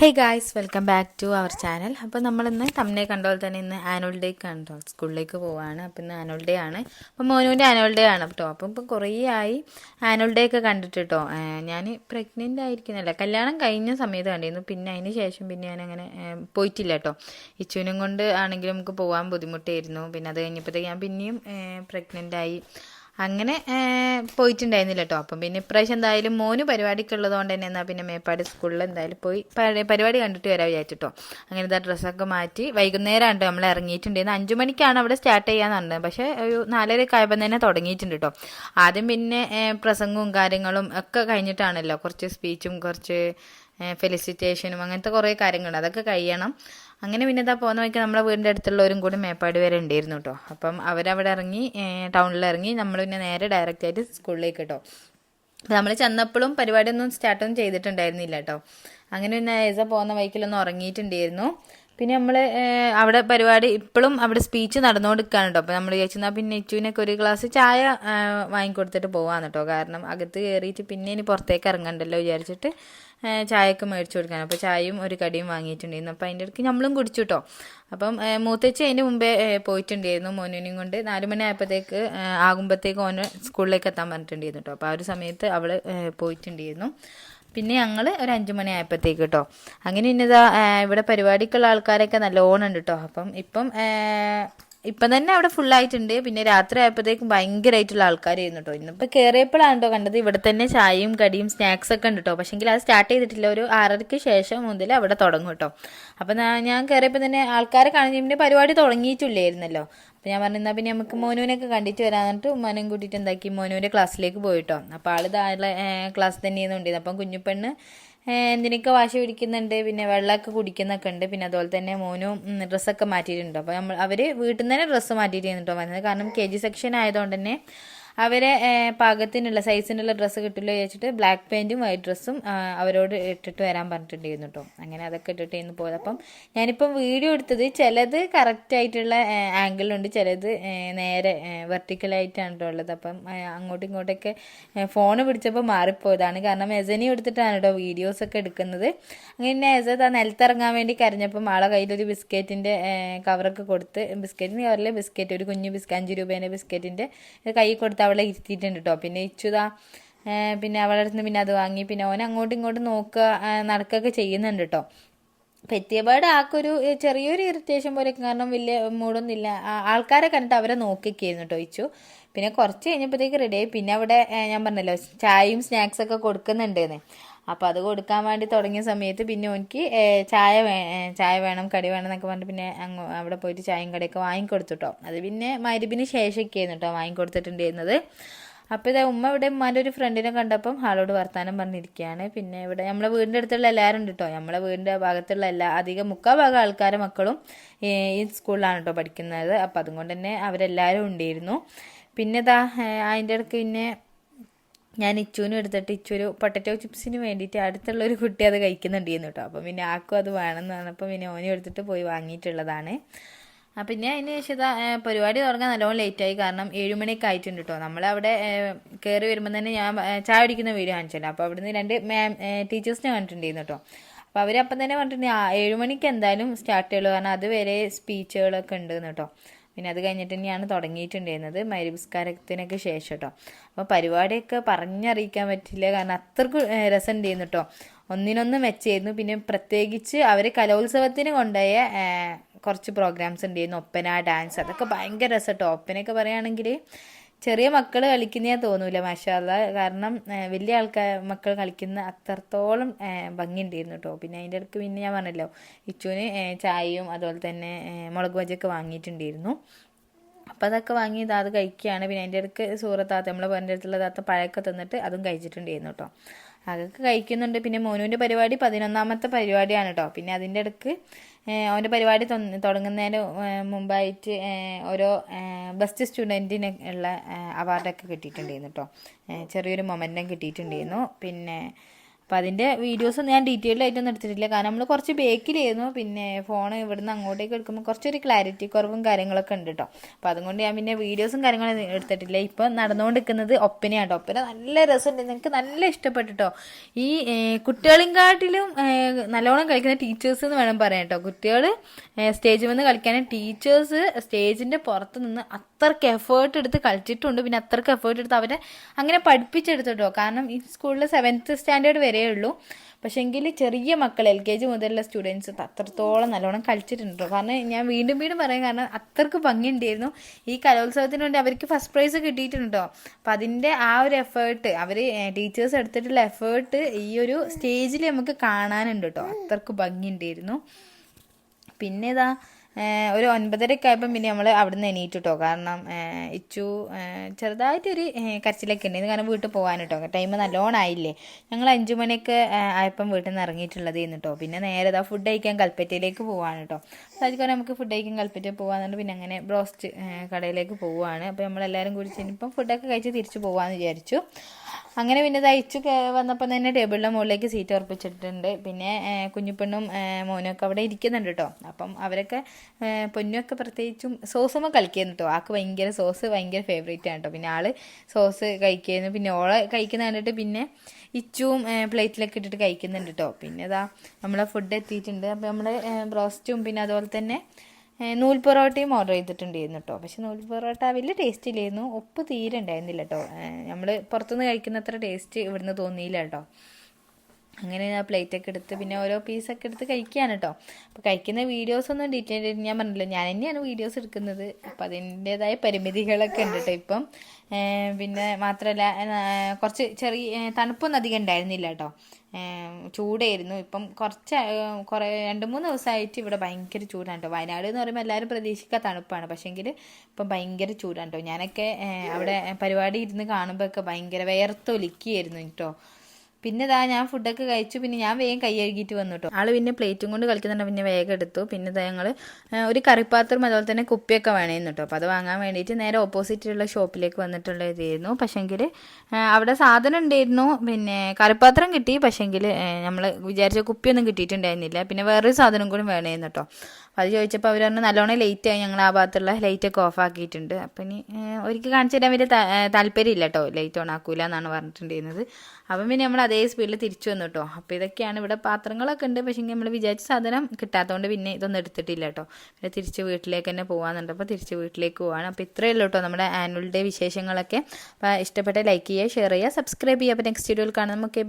Hey guys welcome back to our channel അപ്പോൾ നമ്മളിന്ന് തമ്മനെ കണ്ട പോലെ തന്നെ ഇന്ന് ആനുവൽ ഡേ കണ്ടോ സ്കൂളിലേക്ക് പോവാണ്. അപ്പോൾ ഇന്ന് ആനുവൽ ഡേ ആണ്. അപ്പോൾ മോനുവിന്റെ ആനുവൽ ഡേ ആണ് കേട്ടോ അപ്പം ഇപ്പം കുറേ ആയി ആനുവൽ ഡേ ഒക്കെ കണ്ടിട്ട് കേട്ടോ ഞാൻ പ്രഗ്നന്റ് ആയിരിക്കുന്നില്ല? കല്യാണം കഴിഞ്ഞ സമയത്ത് കണ്ടിരുന്നു. പിന്നെ അതിന് ശേഷം പിന്നെ ഞാൻ അങ്ങനെ പോയിട്ടില്ല കേട്ടോ ഇച്ചുവിനും കൊണ്ട് ആണെങ്കിലും നമുക്ക് പോകാൻ ബുദ്ധിമുട്ടായിരുന്നു. പിന്നെ അത് കഴിഞ്ഞപ്പോഴത്തേക്ക് ഞാൻ പിന്നെയും പ്രഗ്നന്റ് ആയി. അങ്ങനെ പോയിട്ടുണ്ടായിരുന്നില്ല കേട്ടോ അപ്പം പിന്നെ ഇപ്രാവശ്യം എന്തായാലും മോന് പരിപാടിക്ക് ഉള്ളതുകൊണ്ട് തന്നെ എന്നാൽ പിന്നെ മേപ്പാടി സ്കൂളിൽ എന്തായാലും പോയി പരി- പരിപാടി കണ്ടിട്ട് വരാൻ വിചാരിച്ചിട്ടോ. അങ്ങനെ ഇതാ ഡ്രസ്സൊക്കെ മാറ്റി വൈകുന്നേരമാണ് നമ്മൾ ഇറങ്ങിയിട്ടുണ്ടായിരുന്നു അഞ്ചു മണിക്കാണ് അവിടെ സ്റ്റാർട്ട് ചെയ്യാന്ന് പറഞ്ഞത്. പക്ഷേ ഒരു നാലര കായപ്പം തന്നെ തുടങ്ങിയിട്ടുണ്ട് കേട്ടോ ആദ്യം പിന്നെ പ്രസംഗവും കാര്യങ്ങളും ഒക്കെ കഴിഞ്ഞിട്ടാണല്ലോ കുറച്ച് സ്പീച്ചും കുറച്ച് ഫെലിസിറ്റേഷനും അങ്ങനത്തെ കുറേ കാര്യങ്ങളുണ്ട്. അതൊക്കെ കഴിയണം. അങ്ങനെ പിന്നെ ഇതാ പോകുന്ന വഴിക്ക് നമ്മളെ വീടിന്റെ അടുത്തുള്ളവരും കൂടി മേപ്പാടി വരെ ഉണ്ടായിരുന്നു കേട്ടോ അപ്പം അവരവിടെ ഇറങ്ങി ടൗണിൽ ഇറങ്ങി നമ്മൾ പിന്നെ നേരെ ഡയറക്റ്റ് ആയിട്ട് സ്കൂളിലേക്ക് കേട്ടോ നമ്മൾ ചെന്നപ്പോഴും പരിപാടിയൊന്നും സ്റ്റാർട്ടൊന്നും ചെയ്തിട്ടുണ്ടായിരുന്നില്ല കേട്ടോ അങ്ങനെ പിന്നെ ഏസ പോകുന്ന വഴിക്കിലൊന്നും ഉറങ്ങിയിട്ടുണ്ടായിരുന്നു. പിന്നെ നമ്മൾ അവിടെ പരിപാടി ഇപ്പോഴും അവിടെ സ്പീച്ച് നടന്നുകൊണ്ടിരിക്കുകയാണ് കേട്ടോ അപ്പോൾ നമ്മൾ ചോദിച്ചാൽ പിന്നെ ഇച്ചുവിനൊക്കെ ഒരു ഗ്ലാസ് ചായ വാങ്ങിക്കൊടുത്തിട്ട് പോവാന്ന് കേട്ടോ കാരണം അകത്ത് കയറിയിട്ട് പിന്നെ ഇനി പുറത്തേക്ക് ഇറങ്ങണ്ടല്ലോ വിചാരിച്ചിട്ട് ചായയൊക്കെ മേടിച്ചു കൊടുക്കാൻ അപ്പോൾ ചായയും ഒരു കടിയും വാങ്ങിയിട്ടുണ്ടായിരുന്നു. അപ്പോൾ അതിന്റെ ഇടയ്ക്ക് നമ്മളും കുടിച്ചു കേട്ടോ അപ്പം ആ, മൂത്തച്ചി അതിന് മുമ്പേ പോയിട്ടുണ്ടായിരുന്നു മോനുവിനെയും കൊണ്ട്. നാല് മണി ആയപ്പോഴത്തേക്ക് ആകുമ്പോഴത്തേക്ക് ഓന് സ്കൂളിലേക്ക് എത്താൻ പറഞ്ഞിട്ടുണ്ടായിരുന്നു കേട്ടോ അപ്പോൾ ആ ഒരു സമയത്ത് അവൾ പോയിട്ടുണ്ടായിരുന്നു. പിന്നെ ഞങ്ങൾ ഒരു അഞ്ചു മണി ആയപ്പോഴത്തേക്ക് കേട്ടോ അങ്ങനെ ഇന്നതാ ഇവിടെ പരിപാടിക്കുള്ള ആൾക്കാരൊക്കെ നല്ല ഉണ്ട് കേട്ടോ അപ്പം ഇപ്പം ഇപ്പം തന്നെ അവിടെ ഫുൾ ആയിട്ടുണ്ട്. പിന്നെ രാത്രി ആയപ്പോഴത്തേക്കും ഭയങ്കരമായിട്ടുള്ള ആൾക്കാരായിരുന്നു കേട്ടോ ഇന്നിപ്പോൾ കയറിയപ്പോഴാണ് കേട്ടോ കണ്ടത്. ഇവിടെ തന്നെ ചായയും കടിയും സ്നാക്സ് ഒക്കെ ഉണ്ട് കേട്ടോ പക്ഷേങ്കിൽ അത് സ്റ്റാർട്ട് ചെയ്തിട്ടില്ല. ഒരു ആറരയ്ക്ക് ശേഷം മുതൽ അവിടെ തുടങ്ങും കേട്ടോ അപ്പം ഞാൻ- കയറിയപ്പോൾ തന്നെ ആൾക്കാരെ പിന്നെ പരിപാടി തുടങ്ങിയിട്ടില്ലായിരുന്നല്ലോ. അപ്പം ഞാൻ പറഞ്ഞാൽ പിന്നെ നമുക്ക് മോനുവിനൊക്കെ കണ്ടിട്ട് വരാൻ പറഞ്ഞിട്ട് ഉമ്മാനും കൂട്ടിയിട്ട് എന്താക്കി മോനുവിന്റെ ക്ലാസ്സിലേക്ക് പോയിട്ടോ. അപ്പോൾ ആൾ താഴെ ക്ലാസ് തന്നെ ഉണ്ടായിരുന്നത് അപ്പം കുഞ്ഞുപെണ്ണ് എന്തിനൊക്കെ വാശി പിടിക്കുന്നുണ്ട് പിന്നെ വെള്ളമൊക്കെ കുടിക്കുന്നൊക്കെ ഉണ്ട്. പിന്നെ അതുപോലെ തന്നെ മോനും ഡ്രസ്സൊക്കെ മാറ്റിയിട്ടുണ്ട്. അപ്പോൾ നമ്മൾ അവർ വീട്ടിൽ നിന്ന് തന്നെ ഡ്രസ്സ് മാറ്റിയിട്ട് കേട്ടോ. വന്നത് കാരണം കെ ജി സെക്ഷൻ ആയതുകൊണ്ട് തന്നെ അവരെ പാകത്തിനുള്ള സൈസിനുള്ള ഡ്രസ്സ് കിട്ടില്ല ചോദിച്ചിട്ട് ബ്ലാക്ക് പാന്റും വൈറ്റ് ഡ്രസ്സും അവരോട് ഇട്ടിട്ട് വരാൻ പറഞ്ഞിട്ടുണ്ടായിരുന്നു കേട്ടോ അങ്ങനെ അതൊക്കെ ഇട്ടിട്ട് ഇന്ന് പോയത്. അപ്പം ഞാനിപ്പം വീഡിയോ എടുത്തത് ചിലത് കറക്റ്റ് ആയിട്ടുള്ള ആംഗിളുണ്ട് ചിലത് നേരെ വെർട്ടിക്കലായിട്ടാണ് കേട്ടോ ഉള്ളത്. അപ്പം അങ്ങോട്ടും ഇങ്ങോട്ടൊക്കെ ഫോൺ പിടിച്ചപ്പോൾ മാറിപ്പോയതാണ്. കാരണം എസനി എടുത്തിട്ടാണ് കേട്ടോ വീഡിയോസൊക്കെ എടുക്കുന്നത്. അങ്ങനെ എസത് ആ നിലത്തിറങ്ങാൻ വേണ്ടി കരഞ്ഞപ്പം ആളെ കയ്യിലൊരു ബിസ്ക്കറ്റിന്റെ കവറൊക്കെ കൊടുത്ത് ബിസ്ക്കറ്റിന് കവറിൽ ബിസ്ക്കറ്റ് ഒരു കുഞ്ഞു ബിസ്ക്കറ്റ് അഞ്ച് രൂപേന്റെ ബിസ്ക്കറ്റിന്റെ കൈ കൊടുത്ത് അവളെ ഇരുത്തിയിട്ടുണ്ട് കേട്ടോ പിന്നെ ഇച്ചുതാ പിന്നെ അവളുടെ അടുത്ത് പിന്നെ അത് വാങ്ങി. പിന്നെ ഓൻ അങ്ങോട്ടും ഇങ്ങോട്ടും നോക്കുക നടക്കുകയൊക്കെ ചെയ്യുന്നുണ്ട് കേട്ടോ എത്തിയപാട് ആൾക്കൊരു ചെറിയൊരു ഇറിറ്റേഷൻ പോലെ കാരണം വലിയ മൂടൊന്നും ഇല്ല ആൾക്കാരെ കണ്ടിട്ട് അവരെ നോക്കിക്കായിരുന്നു കേട്ടോ ഇച്ചു. പിന്നെ കുറച്ച് കഴിഞ്ഞപ്പോഴത്തേക്ക് റെഡിയായി പിന്നെ അവിടെ ഞാൻ പറഞ്ഞല്ലോ ചായയും സ്നാക്സൊക്കെ കൊടുക്കുന്നുണ്ടെന്ന് അപ്പോൾ അത് കൊടുക്കാൻ വേണ്ടി തുടങ്ങിയ സമയത്ത് പിന്നെ എനിക്ക് ചായ വേ ചായ വേണം കടി വേണം എന്നൊക്കെ പറഞ്ഞിട്ട് പിന്നെ അങ്ങ് അവിടെ പോയിട്ട് ചായയും കടിയൊക്കെ വാങ്ങിക്കൊടുത്തുട്ടോ. അത് പിന്നെ മരുവിന് ശേഷമൊക്കെയായിരുന്നു കേട്ടോ വാങ്ങിക്കൊടുത്തിട്ടുണ്ടായിരുന്നത്. അപ്പോൾ ഇതാ ഉമ്മ ഇവിടെ ഉമ്മാന്റെ ഒരു ഫ്രണ്ടിനെ കണ്ടപ്പം ആളോട് വർത്താനം പറഞ്ഞിരിക്കുകയാണ്. പിന്നെ ഇവിടെ നമ്മളെ വീടിന്റെ അടുത്തുള്ള എല്ലാവരും ഉണ്ട് കേട്ടോ നമ്മളെ വീടിന്റെ ഭാഗത്തുള്ള എല്ലാ അധികം മുക്കാൽ ഭാഗം ആൾക്കാരെ മക്കളും ഈ ഈ സ്കൂളിലാണ് കേട്ടോ പഠിക്കുന്നത്. അപ്പോൾ അതുകൊണ്ട് തന്നെ അവരെല്ലാവരും ഉണ്ടായിരുന്നു. പിന്നെ ഇതാ അതിന്റെ ഇടയ്ക്ക് പിന്നെ ഞാൻ ഇച്ചുവിനും എടുത്തിട്ട് ഇച്ചു ഒരു പൊട്ടറ്റോ ചിപ്സിന് വേണ്ടിയിട്ട് അടുത്തുള്ള ഒരു കുട്ടി അത് കഴിക്കുന്നുണ്ടായിരുന്നു കേട്ടോ. അപ്പം പിന്നെ ആക്കും അത് വേണമെന്ന് പറഞ്ഞപ്പോൾ പിന്നെ ഓനും എടുത്തിട്ട് പോയി വാങ്ങിയിട്ടുള്ളതാണ്. പിന്നെ അതിന് ശേഷം പരിപാടി തുടങ്ങാൻ നല്ലോണം ലേറ്റായി കാരണം ഏഴുമണിയൊക്കെ ആയിട്ടുണ്ട് കേട്ടോ. നമ്മളവിടെ കയറി വരുമ്പോൾ തന്നെ ഞാൻ ചായ കുടിക്കുന്ന വീഡിയോ കാണിച്ചല്ലോ. അപ്പോൾ അവിടുന്ന് രണ്ട് മാം ടീച്ചേഴ്സിനെ കണ്ടിട്ടുണ്ടായിരുന്നു കേട്ടോ. അപ്പോൾ അവരപ്പം തന്നെ പറഞ്ഞിട്ടുണ്ട് ആ ഏഴുമണിക്ക് എന്തായാലും സ്റ്റാർട്ട് ചെയ്യുള്ളൂ. കാരണം അതുവരെ സ്പീച്ചുകളൊക്കെ ഉണ്ട് കേട്ടോ. പിന്നെ അത് കഴിഞ്ഞിട്ട് തന്നെയാണ് തുടങ്ങിയിട്ടുണ്ടായിരുന്നത് മരുപുസ്കാരത്തിനൊക്കെ ശേഷം കേട്ടോ അപ്പോൾ പരിപാടിയൊക്കെ പറഞ്ഞറിയിക്കാൻ പറ്റില്ല. കാരണം അത്രയ്ക്ക് രസം ഉണ്ടായിരുന്നു കേട്ടോ ഒന്നിനൊന്ന് മെച്ചായിരുന്നു പിന്നെ പ്രത്യേകിച്ച് അവർ കലോത്സവത്തിന് കൊണ്ടുപോയ കുറച്ച് പ്രോഗ്രാംസ് ഉണ്ടായിരുന്നു. ഒപ്പന ഡാൻസ് അതൊക്കെ ഭയങ്കര രസം കേട്ടോ ഒപ്പനയൊക്കെ പറയുകയാണെങ്കിൽ ചെറിയ മക്കൾ കളിക്കുന്നേ തോന്നൂല മാഷാല്ല കാരണം വലിയ ആൾക്കാർ മക്കൾ കളിക്കുന്ന അത്രത്തോളം ഭംഗി ഭംഗിയുണ്ടായിരുന്നു കേട്ടോ പിന്നെ അതിന്റെ ഇടയ്ക്ക് പിന്നെ ഞാൻ പറഞ്ഞല്ലോ ഇച്ചുവിന് ചായയും അതുപോലെ തന്നെ മുളക് ബജിയൊക്കെ വാങ്ങിയിട്ടുണ്ടായിരുന്നു. അപ്പം അതൊക്കെ വാങ്ങി അത് കഴിക്കുകയാണ് പിന്നെ അതിന്റെ ഇടയ്ക്ക് സൂറത്താത്ത നമ്മളെ പറഞ്ഞ അടുത്തുള്ള താത്ത പഴമൊക്കെ തന്നിട്ട് അതും കഴിച്ചിട്ടുണ്ടായിരുന്നു കേട്ടോ അതൊക്കെ കഴിക്കുന്നുണ്ട്. പിന്നെ മോനുവിന്റെ പരിപാടി പതിനൊന്നാമത്തെ പരിപാടിയാണ് കേട്ടോ പിന്നെ അതിന്റെ ഇടയ്ക്ക് അവന്റെ പരിപാടി തുടങ്ങുന്നതിന് മുമ്പായിട്ട് ഓരോ ബെസ്റ്റ് സ്റ്റുഡന്റിന് ഉള്ള അവാർഡൊക്കെ കിട്ടിയിട്ടുണ്ടായിരുന്നു കേട്ടോ ചെറിയൊരു മൊമെന്റം കിട്ടിയിട്ടുണ്ടായിരുന്നു. പിന്നെ അപ്പോൾ അതിന്റെ വീഡിയോസ് ഞാൻ ഡീറ്റെയിൽഡ് ആയിട്ടൊന്നും എടുത്തിട്ടില്ല. കാരണം നമ്മൾ കുറച്ച് ബേക്കിലായിരുന്നു പിന്നെ ഫോൺ ഇവിടുന്ന് അങ്ങോട്ടേക്ക് എടുക്കുമ്പോൾ കുറച്ചൊരു ക്ലാരിറ്റി കുറവും കാര്യങ്ങളൊക്കെ ഉണ്ട് കേട്ടോ അപ്പോൾ അതുകൊണ്ട് ഞാൻ പിന്നെ വീഡിയോസും കാര്യങ്ങളും എടുത്തിട്ടില്ല. ഇപ്പോൾ നടന്നുകൊണ്ടിരിക്കുന്നത് ഒപ്പനയാണ് ഒപ്പന നല്ല രസമുണ്ട്. നിങ്ങൾക്ക് നല്ല ഇഷ്ടപ്പെട്ടു കേട്ടോ ഈ കുട്ടികളെക്കാട്ടിലും നല്ലോണം കളിക്കുന്ന ടീച്ചേഴ്സ് എന്ന് വേണം പറയാം കേട്ടോ കുട്ടികൾ സ്റ്റേജിൽ വന്ന് കളിക്കാനും ടീച്ചേഴ്സ് സ്റ്റേജിന്റെ പുറത്ത് നിന്ന് അത്രയ്ക്ക് എഫേർട്ട് എടുത്ത് കളിച്ചിട്ടുണ്ട്. പിന്നെ അത്രയ്ക്ക് എഫേർട്ട് എടുത്ത് അവരെ അങ്ങനെ പഠിപ്പിച്ചെടുത്തു കേട്ടോ കാരണം ഈ സ്കൂളിൽ സെവൻത്ത് സ്റ്റാൻഡേർഡ് വരേ ഉള്ളൂ. പക്ഷേ എങ്കിൽ ചെറിയ മക്കൾ എൽ കെ ജി മുതലുള്ള സ്റ്റുഡൻസ് അത്രത്തോളം നല്ലോണം കളിച്ചിട്ടുണ്ട്. കാരണം ഞാൻ വീണ്ടും വീണ്ടും പറയാം കാരണം അത്രയ്ക്ക് ഭംഗിയുണ്ടായിരുന്നു. ഈ കലോത്സവത്തിന് വേണ്ടി അവർക്ക് ഫസ്റ്റ് പ്രൈസ് കിട്ടിയിട്ടുണ്ടോ? അപ്പം അതിന്റെ ആ ഒരു എഫേർട്ട് അവർ ടീച്ചേഴ്സ് എടുത്തിട്ടുള്ള എഫേർട്ട് ഈ ഒരു സ്റ്റേജിൽ നമുക്ക് കാണാനുണ്ട് കേട്ടോ അത്രയ്ക്ക് ഭംഗിയുണ്ടായിരുന്നു. പിന്നെ ഇതാ ഒരു ഒൻപതരയൊക്കെ ആയപ്പം പിന്നെ നമ്മൾ അവിടെ നിന്ന് എണീറ്റ് കേട്ടോ കാരണം ഇച്ചു ചെറുതായിട്ടൊരു കരച്ചിലൊക്കെ ഉണ്ടായിരുന്നു കാരണം വീട്ടിൽ പോകാൻ കേട്ടോ ടൈം നല്ലോണം ആയില്ലേ. ഞങ്ങൾ അഞ്ചു മണിയൊക്കെ ആയപ്പം വീട്ടിൽ നിന്ന് ഇറങ്ങിയിട്ടുള്ളത് കേട്ടോ പിന്നെ നേരെ ഇതാ ഫുഡ് കഴിക്കാൻ കൽപ്പറ്റയിലേക്ക് പോവാണ് കേട്ടോ അതായത് നമുക്ക് ഫുഡ് കഴിക്കാൻ കൽപ്പറ്റ പോകാന്നുണ്ട് പിന്നെ അങ്ങനെ ബ്രോസ്റ്റ് കടയിലേക്ക് പോവുകയാണ് അപ്പോൾ നമ്മളെല്ലാവരും കൂടി ചെന്നിപ്പം ഫുഡൊക്കെ കഴിച്ച് തിരിച്ചു പോകാമെന്ന് വിചാരിച്ചു. അങ്ങനെ പിന്നെ തയ്ച്ചു വന്നപ്പോൾ തന്നെ ടേബിളിന്റെ മുകളിലേക്ക് സീറ്റ് ഉറപ്പിച്ചിട്ടുണ്ട്. പിന്നെ കുഞ്ഞുപെണ്ണും മോനൊക്കെ അവിടെ ഇരിക്കുന്നുണ്ട് കേട്ടോ അപ്പം അവരൊക്കെ പൊന്നുമൊക്കെ പ്രത്യേകിച്ചും സോസുമ്പോൾ കളിക്കുന്നു കേട്ടോ ആൾക്ക് ഭയങ്കര സോസ് ഭയങ്കര ഫേവറേറ്റ് ആണ് കേട്ടോ പിന്നെ ആൾ സോസ് കഴിക്കുന്നു പിന്നെ ഓളെ കഴിക്കുന്ന കണ്ടിട്ട് പിന്നെ ഇച്ചുവും പ്ലേറ്റിലൊക്കെ ഇട്ടിട്ട് കഴിക്കുന്നുണ്ട് കേട്ടോ പിന്നെ ഇതാ നമ്മളെ ഫുഡ് എത്തിയിട്ടുണ്ട്. അപ്പം നമ്മൾ ബ്രോസ്റ്റും പിന്നെ അതുപോലെ തന്നെ നൂൽ പൊറോട്ടയും ഓർഡർ ചെയ്തിട്ടുണ്ടായിരുന്നു കേട്ടോ പക്ഷെ നൂൽ പൊറോട്ട വലിയ ടേസ്റ്റ് ഇല്ലായിരുന്നു. ഉപ്പ് തീരെ ഉണ്ടായിരുന്നില്ല കേട്ടോ നമ്മൾ പുറത്തുനിന്ന് കഴിക്കുന്ന അത്ര ടേസ്റ്റ് ഇവിടുന്ന് തോന്നിയില്ല കേട്ടോ അങ്ങനെ ഞാൻ പ്ലേറ്റൊക്കെ എടുത്ത് പിന്നെ ഓരോ പീസൊക്കെ എടുത്ത് കഴിക്കുകയാണ് കേട്ടോ അപ്പോൾ കഴിക്കുന്ന വീഡിയോസൊന്നും ഡീറ്റെയിൽ ആയിട്ട് ഞാൻ പറഞ്ഞില്ല ഞാൻ തന്നെയാണ് വീഡിയോസ് എടുക്കുന്നത്. അപ്പോൾ അതിന്റേതായ പരിമിതികളൊക്കെ ഉണ്ട് കേട്ടോ ഇപ്പം. പിന്നെ മാത്രമല്ല കുറച്ച് ചെറിയ തണുപ്പൊന്നും അധികം ഉണ്ടായിരുന്നില്ല കേട്ടോ ചൂടായിരുന്നു. ഇപ്പം കുറച്ച് കുറേ രണ്ട് മൂന്ന് ദിവസമായിട്ട് ഇവിടെ ഭയങ്കര ചൂടാണ് കേട്ടോ വയനാട് എന്ന് പറയുമ്പോൾ എല്ലാവരും പ്രതീക്ഷിക്കുക തണുപ്പാണ്. പക്ഷേങ്കിൽ ഇപ്പം ഭയങ്കര ചൂടാണ് കേട്ടോ ഞാനൊക്കെ അവിടെ പരിപാടി ഇരുന്ന് കാണുമ്പോഴൊക്കെ ഭയങ്കര വേർത്തൊലിക്കുകയായിരുന്നു കേട്ടോ പിന്നെ ഇതാ ഞാൻ ഫുഡൊക്കെ കഴിച്ചു. പിന്നെ ഞാൻ വേഗം കൈ കഴുകിയിട്ട് വന്നു കേട്ടോ ആൾ പിന്നെ പ്ലേറ്റും കൊണ്ട് കളിക്കുന്നുണ്ട്. പിന്നെ വേഗം എടുത്തു. പിന്നെ ഇതാ ഞങ്ങൾ ഒരു കറിപ്പാത്രം അതുപോലെ തന്നെ കുപ്പിയൊക്കെ വേണമായിരുന്നു കേട്ടോ അപ്പോൾ അത് വാങ്ങാൻ വേണ്ടിയിട്ട് നേരെ ഓപ്പോസിറ്റുള്ള ഷോപ്പിലേക്ക് വന്നിട്ടുള്ള ഇതായിരുന്നു. പക്ഷേങ്കിൽ അവിടെ സാധനം ഉണ്ടായിരുന്നു. പിന്നെ കറിപ്പാത്രം കിട്ടി. പക്ഷേങ്കിൽ നമ്മൾ വിചാരിച്ച കുപ്പിയൊന്നും കിട്ടിയിട്ടുണ്ടായിരുന്നില്ല. പിന്നെ വേറൊരു സാധനം കൂടി വേണമായിരുന്നു കേട്ടോ അത് ചോദിച്ചപ്പോൾ അവർ പറഞ്ഞു നല്ലോണം ആയി ഞങ്ങൾ ആ ഭാഗത്തുള്ള ലൈറ്റൊക്കെ ഓഫ് ആക്കിയിട്ടുണ്ട്. അപ്പം ഇനി ഒരിക്കൽ കാണിച്ചു തരാൻ വലിയ താല്പര്യമില്ല കേട്ടോ ലൈറ്റ് ഓൺ ആക്കൂല എന്നാണ് പറഞ്ഞിട്ടുണ്ടായിരുന്നത്. അപ്പം പിന്നെ നമ്മൾ അതേ സ്പീഡിൽ തിരിച്ചു വന്നു കേട്ടോ അപ്പോൾ ഇതൊക്കെയാണ് ഇവിടെ പാത്രങ്ങളൊക്കെ ഉണ്ട്. പക്ഷേ നമ്മൾ വിചാരിച്ച സാധനം കിട്ടാത്തതുകൊണ്ട് പിന്നെ ഇതൊന്നും എടുത്തിട്ടില്ല കേട്ടോ പിന്നെ തിരിച്ച് വീട്ടിലേക്ക് തന്നെ പോകാമെന്നുണ്ട് അപ്പോൾ തിരിച്ച് വീട്ടിലേക്ക് പോവാണ്. അപ്പോൾ ഇത്രയേ ഉള്ളൂ കേട്ടോ നമ്മുടെ ആനുവൽ ഡേ വിശേഷങ്ങളൊക്കെ. അപ്പോൾ ഇഷ്ടപ്പെട്ട ലൈക്ക് ചെയ്യുക ഷെയർ ചെയ്യുക സബ്സ്ക്രൈബ് ചെയ്യുക. അപ്പോൾ നെക്സ്റ്റ് വീഡിയോയിൽ കാണാം. നമുക്ക്